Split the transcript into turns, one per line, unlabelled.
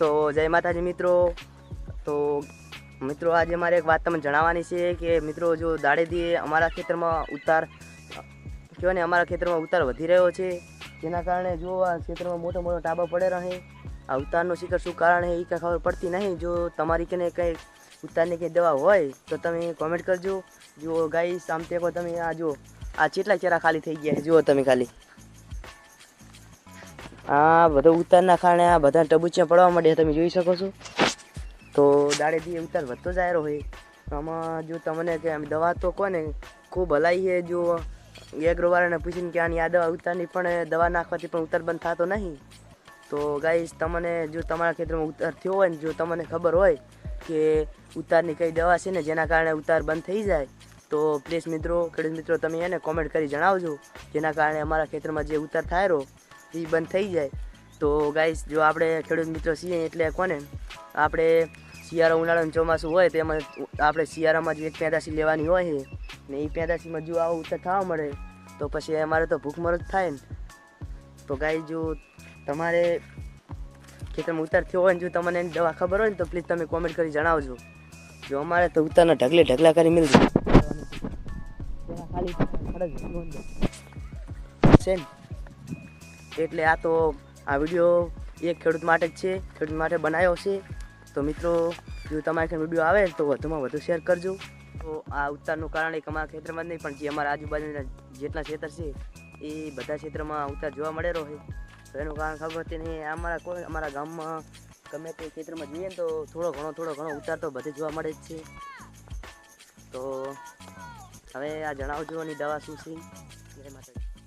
તો જય માતાજી મિત્રો. તો મિત્રો, આજે મારે એક વાત તમને જણાવવાની છે કે મિત્રો, જો દાડેથી અમારા ખેતરમાં ઉતાર કહેવાય ને અમારા ખેતરમાં ઉતાર વધી રહ્યો છે, જેના કારણે જો આ ખેતરમાં મોટો મોટો ટાબો પડે રહે, આ ઉતારનું શિખર શું કારણ છે એ કાંઈ ખબર પડતી નહીં. જો તમારી કને કંઈ ઉતારની કંઈ દવા હોય, તો તમે કોમેન્ટ કરજો. જો ગાઈસ, આમ તેકો તમે આ જો, આ કેટલા ચેરા ખાલી થઈ ગયા છે, જુઓ તમે ખાલી. આ બધો ઉતારના કારણે આ બધા ટબુચિયા પડવા માંડ્યા, તમે જોઈ શકો છો. તો દાડેથી ઉતાર વધતો જાય રહ્યો હોય આમાં જો તમને કે દવા તો કોને, ખૂબ હલાઈ છે, જો એગ્રોવાળાને પૂછીને કે આની આ દવા ઉતારની પણ દવા નાખવાથી પણ ઉતાર બંધ થતો નહીં. તો ગાઈસ, તમને જો તમારા ખેતરમાં ઉતાર થયો હોય ને, જો તમને ખબર હોય કે ઉતારની કઈ દવા છે ને, જેના કારણે ઉતાર બંધ થઈ જાય, તો પ્લીઝ મિત્રો, ખેડૂત મિત્રો, તમે એને કોમેન્ટ કરી જણાવજો. જેના કારણે અમારા ખેતરમાં જે ઉતાર થાય રહ્યો એ બંધ થઈ જાય. તો ગાઈસ જો આપણે ખેડૂત મિત્રો છીએ એટલે કોને? આપણે શિયાળો ઉનાળો અને ચોમાસું હોય તેમાં આપણે શિયાળામાં જ એક પેદાશી લેવાની હોય છે. ને એ પેદાશીમાં જો આવું ઉત્તર થવા મળે. તો પછી અમારે તો ભૂખમરો જ થાય ને. તો ગાઈ જો તમારે ખેતરમાં ઉતાર થયો હોય ને જો તમને એની દવા ખબર હોય ને તો પ્લીઝ તમે કોમેન્ટ કરી જણાવજો. જો અમારે તો ઉતારના ઢગલે ઢગલા કરી મિલજો ખાલી છે ને? એટલે આ તો આ વીડિયો એક ખેડૂત માટે જ છે, ખેડૂત માટે બનાવ્યો છે. તો મિત્રો, જો તમારે વીડિયો આવે તો વધુમાં વધુ શેર કરજો. તો આ ઉતારનું કારણ એક અમારા ખેતરમાં જ નહીં, પણ જે અમારા આજુબાજુના જેટલા ક્ષેત્ર છે, એ બધા ક્ષેત્રમાં ઉતાર જોવા મળે છે. તો એનું કારણ ખબર હતી નહીં અમારા કોઈ, અમારા ગામમાં ગમે તે ક્ષેત્રમાં જઈએ ને તો થોડો ઘણો થોડો ઘણો ઉતાર તો બધે જોવા મળે જ છે. તો હવે આ જણાવજો એની દવા શું છે માતાજી